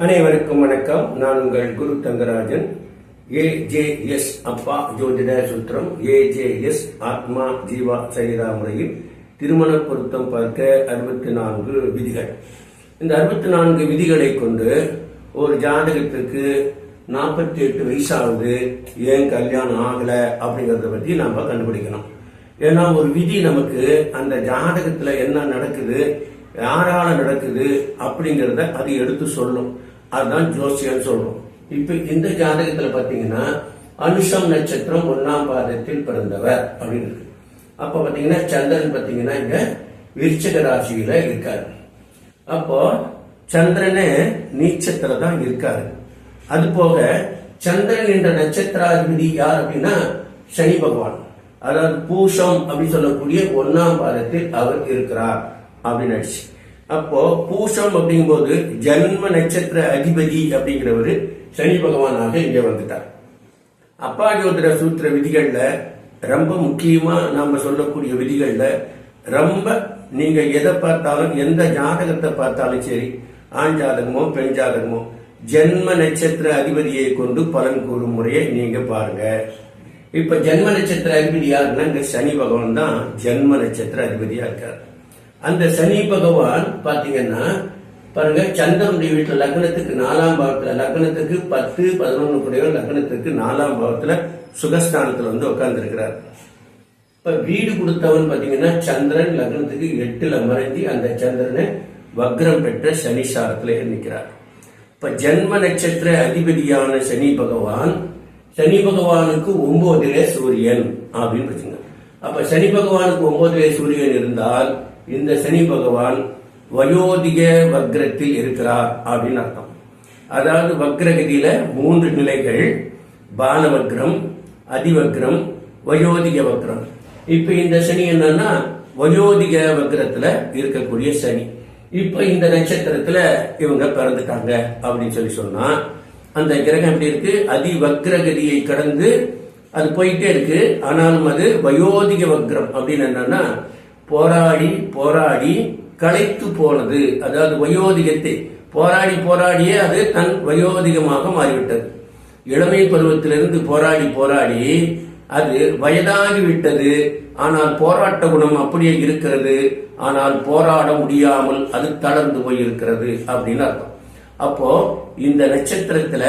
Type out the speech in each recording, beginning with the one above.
அனைவருக்கும் வணக்கம். நான் உங்கள் குரு தங்கராஜன். ஏஜேஎஸ் அப்பா ஜோதிட சுத்திரம். ஏஜேஎஸ் ஆத்மா ஜீவா சரிதா முறையில் திருமண பொருத்தம் பார்க்க அறுபத்தி நான்கு விதிகள். இந்த அறுபத்தி நான்கு விதிகளை கொண்டு ஒரு ஜாதகத்துக்கு நாற்பத்தி எட்டு வயசாகுது. ஏன் கல்யாணம் ஆகலை அப்படிங்கறத பத்தி நாம கண்டுபிடிக்கணும். ஏன்னா ஒரு விதி நமக்கு அந்த ஜாதகத்துல என்ன நடக்குது? யாரால நடக்குது? அப்படிங்கறத அது எடுத்து சொல்லும். அதுதான் ஜோசியம் சொல்றோம். இப்ப இந்த ஜாதகத்துல பாத்தீங்கன்னா அனுஷம் நட்சத்திரம் ஒன்னாம் பாதத்தில் பிறந்தவர் அப்படின்னு இருக்கு. அப்ப பாத்தீங்கன்னா சந்திரன் பாத்தீங்கன்னா இங்க விருச்சக ராசியில இருக்காரு. அப்போ சந்திரனே நீச்சத்துல தான் இருக்காரு. அது போக சந்திரன் என்ற நட்சத்திராதிபதி யார் அப்படின்னா சனி பகவான். அதாவது பூஷம் அப்படின்னு சொல்லக்கூடிய ஒன்னாம் பாதத்தில் அவர் இருக்கிறார் அப்படின்னு ஆயிடுச்சு அப்போ பூசம் அப்படிங்கும்போது ஜன்ம நட்சத்திர அதிபதி அப்படிங்கிறவரு சனி பகவானாக இங்க வந்துட்டார். அப்பா ஜோதிட சூத்திர விதிகள்ல ரொம்ப முக்கியமா நாம சொல்லக்கூடிய விதிகள்ல ரொம்ப நீங்க எதை பார்த்தாலும் எந்த ஜாதகத்தை பார்த்தாலும் சரி ஆண் ஜாதகமோ பெண் ஜாதகமோ ஜென்ம நட்சத்திர அதிபதியை கொண்டு பலன் கூறும் முறையை நீங்க பாருங்க. இப்ப ஜென்ம நட்சத்திர அதிபதி யாருன்னா இங்க சனி பகவான் தான் ஜென்ம நட்சத்திர அதிபதியா இருக்கார். அந்த சனி பகவான் பாத்தீங்கன்னா பாருங்க சந்திரனுடைய வீட்டுல லக்னத்துக்கு நாலாம் பாவத்துல லக்னத்துக்கு பத்து பதினொன்னு கூடிய லக்னத்துக்கு நாலாம் பாவத்துல சுகஸ்தானத்துல வந்து உட்கார்ந்து இருக்கிறார் இப்ப வீடு கொடுத்தவன் பாத்தீங்கன்னா சந்திரன் லக்னத்துக்கு எட்டுல மறைஞ்சி அந்த சந்திரனை வக்ரம் பெற்ற சனிசாரத்துல நிற்கிறார். இப்ப ஜென்ம நட்சத்திர அதிபதியான சனி பகவான் சனி பகவானுக்கு ஒன்பதிலே சூரியன் அப்படின்னு வச்சுங்க. அப்ப சனி பகவானுக்கு ஒன்பதிலே சூரியன் இருந்தால் இந்த சனி பகவான் வயோதிக வக்ரத்தில் இருக்கிறார் அப்படின்னு அர்த்தம். அதாவது வக்ரகதியில மூன்று நிலைகள் பானவக்ரம் அதிவக்ரம் வயோதிக வக்ரம். இப்ப இந்த சனி என்னன்னா வயோதிக வக்ரத்துல இருக்கக்கூடிய சனி. இப்ப இந்த நட்சத்திரத்துல இவங்க பிறந்துட்டாங்க அப்படின்னு சொல்லி சொன்னா அந்த கிரகம் எப்படி இருக்கு? அதிவக்ரகதியை கடந்து அது போயிட்டே இருக்கு. ஆனாலும் அது வயோதிக வக்ரம் அப்படின்னு என்னன்னா போராடி போராடி களைத்து போனது. அதாவது வயோதிகத்தை. போராடி போராடியே அது தன் வயோதிகமாக மாறிவிட்டது. இளமை பருவத்திலிருந்து போராடி போராடி அது வயதாகி விட்டது ஆனால் போராட்ட குணம் அப்படியே இருக்கிறது. ஆனால் போராட முடியாமல் அது தளர்ந்து போய் இருக்கிறது அப்படின்னு அர்த்தம். அப்போ இந்த நட்சத்திரத்துல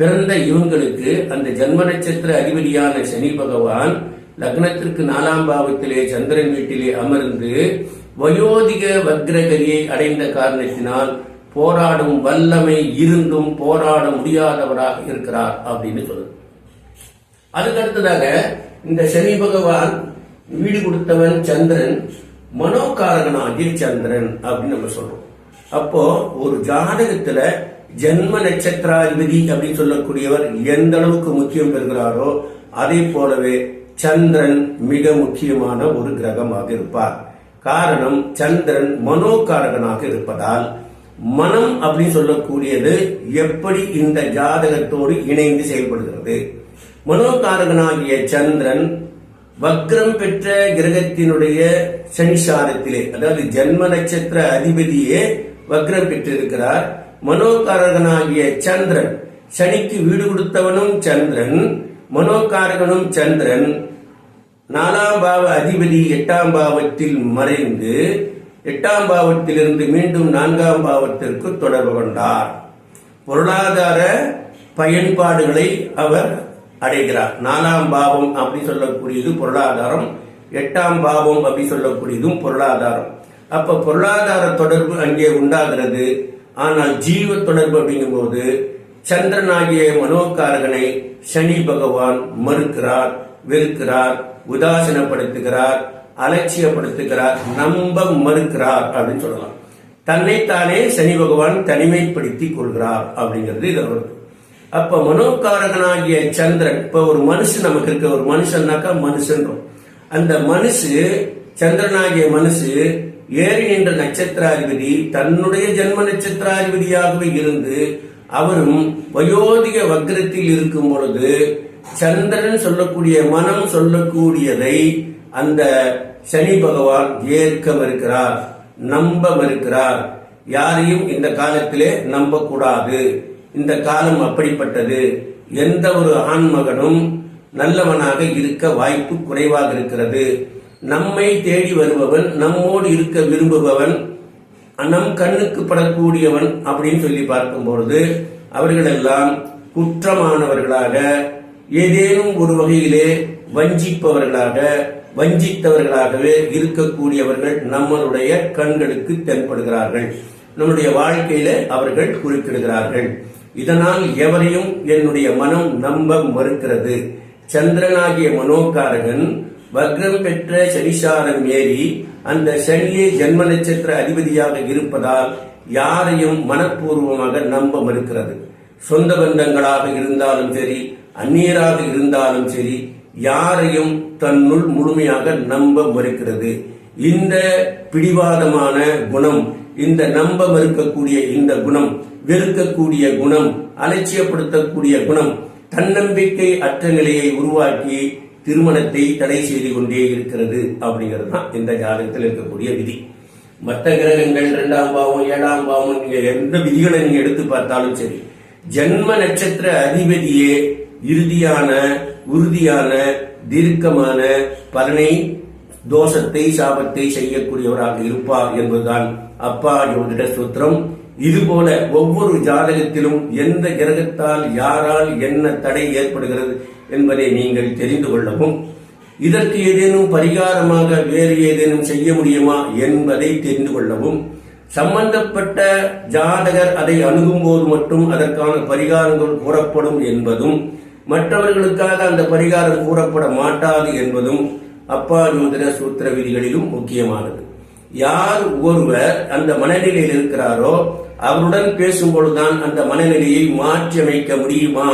பிறந்த இவங்களுக்கு அந்த ஜென்ம நட்சத்திர அதிபதியான சனி பகவான் லக்னத்திற்கு நாலாம் பாவத்திலே சந்திரன் வீட்டிலே அமர்ந்து வயோதிக வக்ரகரியை அடைந்த காரணத்தினால் போராடும் வல்லமை இருந்தும் போராட முடியாதவராக இருக்கிறார் அப்படின்னு சொல்லுது. அதுக்கு அடுத்ததாக இந்த சனி பகவான் வீடு கொடுத்தவன் சந்திரன் மனோகாரகனாகிய சந்திரன் அப்படின்னு நம்ம சொல்றோம். அப்போ ஒரு ஜாதகத்துல ஜென்ம நட்சத்திராதிபதி அப்படின்னு சொல்லக்கூடியவர் எந்த அளவுக்கு முக்கியம் பெறுகிறாரோ அதே போலவே சந்திரன் மிக முக்கியமான ஒரு கிரகமாக இருப்பார். காரணம் சந்திரன் மனோகாரகனாக இருப்பதால் மனம் அப்படின்னு சொல்லக்கூடியது எப்படி இந்த ஜாதகத்தோடு இணைந்து செயல்படுகிறது. மனோகாரகனாகிய சந்திரன் வக்ரம் பெற்ற கிரகத்தினுடைய சனிசாரத்திலே அதாவது ஜன்ம நட்சத்திர அதிபதியே வக்ரம் பெற்றிருக்கிறார். மனோகாரகனாகிய சந்திரன் சனிக்கு வீடு கொடுத்தவனும் சந்திரன் மனோகாரகனும் சந்திரன் நாலாம் பாவ அதிபதி எட்டாம் பாவத்தில் மறைந்து எட்டாம் பாவத்திலிருந்து மீண்டும் நான்காம் பாவத்திற்கு தொடர்பு கொண்டார். பொருளாதார பயன்பாடுகளை அவர் அடைகிறார். நாலாம் பாவம் அப்படி சொல்லக்கூடியது பொருளாதாரம் எட்டாம் பாவம் அப்படி சொல்லக்கூடியதும் பொருளாதாரம். அப்ப பொருளாதார தொடர்பு அங்கே உண்டாகிறது. ஆனால் ஜீவ தொடர்பு அப்படிங்கும்போது சந்திரனாகிய மனோகாரகனை சனி பகவான் மறுக்கிறார் வெறுக்கிறார் உதாசீனப்படுத்துகிறார் அலட்சியப்படுத்துகிறார் நம்ப மறுக்கிறார் அப்படின்னு சொல்லலாம். தன்னைத்தானே சனி பகவான் தனிமைப்படுத்திக் கொள்கிறார் அப்படிங்கிறது இது வருது அப்ப மனோகாரகனாகிய சந்திரன் இப்ப ஒரு மனுஷன் நமக்கு இருக்க. ஒரு மனுஷன்னாக்கா மனுஷன்றோம். அந்த மனுஷு சந்திரனாகிய மனுஷு ஏறி நின்ற நட்சத்திராதிபதி தன்னுடைய ஜென்ம நட்சத்திராதிபதியாகவே இருந்து அவரும் வயோதிக வக்ரத்தில் இருக்கும் பொழுது சந்திரன் சொல்லக்கூடிய மனம் சொல்லக்கூடியதை அந்த சனி பகவான் ஏற்க மறுக்கிறார் நம்ப மறுக்கிறார். யாரையும் இந்த காலத்திலே நம்பக்கூடாது. இந்த காலம் அப்படிப்பட்டது. எந்த ஒரு ஆண்மகனும் நல்லவனாக இருக்க வாய்ப்பு குறைவாக இருக்கிறது. நம்மை தேடி வருபவன் நம்மோடு இருக்க விரும்புபவன் நம் கண்ணுக்கு படக்கூடியவன் அப்படின்னு சொல்லி பார்க்கும் பொழுது அவர்களெல்லாம் குற்றமானவர்களாக ஏதேனும் ஒரு வகையிலே வஞ்சிப்பவர்களாக வஞ்சித்தவர்களாகவே இருக்கக்கூடியவர்கள் நம்மளுடைய கண்களுக்கு தென்படுகிறார்கள். நம்முடைய வாழ்க்கையில அவர்கள் குறிப்பிடுகிறார்கள் இதனால் எவரையும் என்னுடைய மனம் நம்ப மறுக்கிறது. சந்திரனாகிய மனோகாரகன் வக்ரம் பெற்ற சனிசாரம் ஏறி அந்த சனியே ஜென்ம நட்சத்திர அதிபதியாக இருப்பதால் யாரையும் மனப்பூர்வமாக நம்ப மறுக்கிறது. சொந்த பந்தங்களாக இருந்தாலும் சரி அந்நியராக இருந்தாலும் சரி யாரையும் தன்னுள் முழுமையாக நம்ப மறுக்கிறது. இந்த பிடிவாதமான குணம் இந்த நம்ப மறுக்கக்கூடிய இந்த குணம் வெறுக்கக்கூடிய குணம் அலட்சியப்படுத்தக்கூடிய குணம் தன்னம்பிக்கை அற்ற நிலையை உருவாக்கி திருமணத்தை தடை செய்து கொண்டே இருக்கிறது அப்படிங்கிறது தான் இந்த ஜாதகத்தில் இருக்கக்கூடிய விதி. மற்ற கிரகங்கள் இரண்டாம் பாவம் ஏழாம் பாவம் நீங்க எந்த விதிகளை நீங்க எடுத்து பார்த்தாலும் சரி ஜென்ம நட்சத்திர அதிபதியே இறுதியான உறுதியான தீர்க்கமான பலனை தோஷத்தை சாபத்தை செய்யக்கூடியவராக இருப்பார் என்பதுதான் அப்பா ஜோதிட சூத்திரம். இதுபோல ஒவ்வொரு ஜாதகத்திலும் எந்த கிரகத்தால் யாரால் என்ன தடை ஏற்படுகிறது என்பதை நீங்கள் தெரிந்து கொள்ளவும் இதற்கு ஏதேனும் பரிகாரமாக வேறு ஏதேனும் செய்ய முடியுமா என்பதை தெரிந்து கொள்ளவும் சம்பந்தப்பட்ட ஜாதகர் அதை அணுகும் போது மட்டும் அதற்கான பரிகாரங்கள் கூறப்படும் என்பதும் மற்றவர்களுக்காக அந்த பரிகாரம் கூறப்பட மாட்டாது என்பதும் அப்பா ஜோதிட சூத்திர விதிகளிலும் முக்கியமானது. யார் ஒருவர் அந்த மனநிலையில் இருக்கிறாரோ அவருடன் பேசும்பொழுதுதான் அந்த மனநிலையை மாற்றி அமைக்க முடியுமா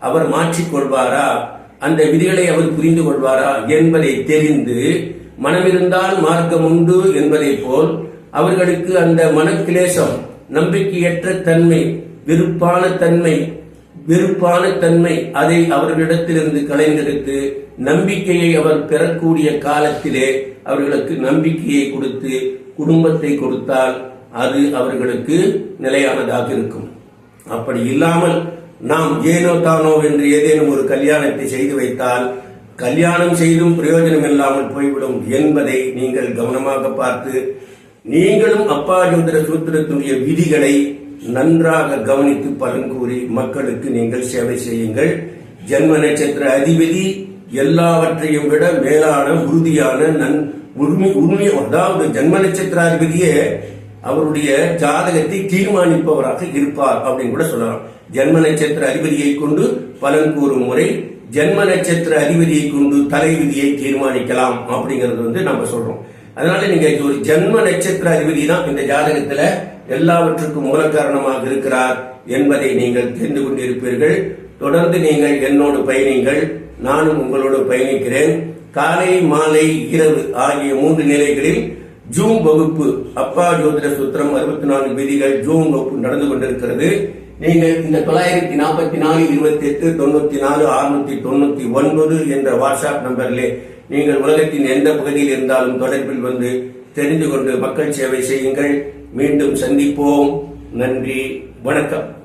அவர் மாற்றிக்கொள்வாரா அந்த விதிகளை அவர் புரிந்து கொள்வாரா? என்பதை தெரிந்து மனமிருந்தால் மார்க்கம் உண்டு என்பதை போல் அவர்களுக்கு அந்த மனக்கிலேசம் நம்பிக்கையற்ற தன்மை வெறுப்பான தன்மை வெறுப்பான தன்மை அதை அவர்களிடத்திலிருந்து கலைந்தெடுத்து நம்பிக்கையை அவர் பெறக்கூடிய காலத்திலே அவர்களுக்கு நம்பிக்கையை கொடுத்து குடும்பத்தை கொடுத்தால் அது அவர்களுக்கு நிலையானதாக இருக்கும். அப்படி இல்லாமல் நாம் ஏனோ தானோ என்று ஏதேனும் ஒரு கல்யாணத்தை செய்து வைத்தால் கல்யாணம் செய்தும் பிரயோஜனம் இல்லாமல் போய்விடும் என்பதை நீங்கள் கவனமாக பார்த்து நீங்களும் அப்பா ஜோதிட சூத்திரத்துடைய விதிகளை நன்றாக கவனித்து பலன் கூறி மக்களுக்கு நீங்கள் சேவை செய்யுங்கள். ஜென்ம நட்சத்திர அதிபதி எல்லாவற்றையும் விட மேலான உறுதியான நன் உண்மை உண்மை அதாவது ஜென்ம நட்சத்திராதிபதியே அவருடைய ஜாதகத்தை தீர்மானிப்பவராக இருப்பார் அப்படின்னு கூட சொல்லலாம் ஜென்ம நட்சத்திர அதிபதியை கொண்டு பலன் கூறும் முறை ஜென்ம நட்சத்திர அதிபதியை கொண்டு தலைவிதியை தீர்மானிக்கலாம் அப்படிங்கிறது வந்து நம்ம சொல்றோம். அதனால நீங்க ஒரு ஜென்ம நட்சத்திர அதிபதி தான் இந்த ஜாதகத்துல எல்லாவற்றுக்கும் மூல காரணமாக இருக்கிறார் என்பதை நீங்கள் தெரிந்து கொண்டிருப்பீர்கள். தொடர்ந்து நீங்கள் என்னோடு பயணிங்கள் நானும் உங்களோடு பயணிக்கிறேன். காலை மாலை இரவு ஆகிய மூன்று நிலைகளில் ஜூம் வகுப்பு அப்பா ஜோதிட சூத்திரம் அறுபத்தி நான்கு விதிகள் ஜூம் வகுப்பு நடந்து கொண்டிருக்கிறது. நீங்கள் இந்த தொள்ளாயிரத்தி நாற்பத்தி நாலு இருபத்தி எட்டு தொண்ணூத்தி நாலு அறுநூத்தி தொண்ணூத்தி ஒன்பது என்ற வாட்ஸ்அப் நம்பரிலே நீங்கள் உலகத்தின் எந்த பகுதியில் இருந்தாலும் தொடர்பில் வந்து தெரிந்து கொண்டு மக்கள் சேவை செய்யுங்கள். மீண்டும் சந்திப்போம். நன்றி. வணக்கம்.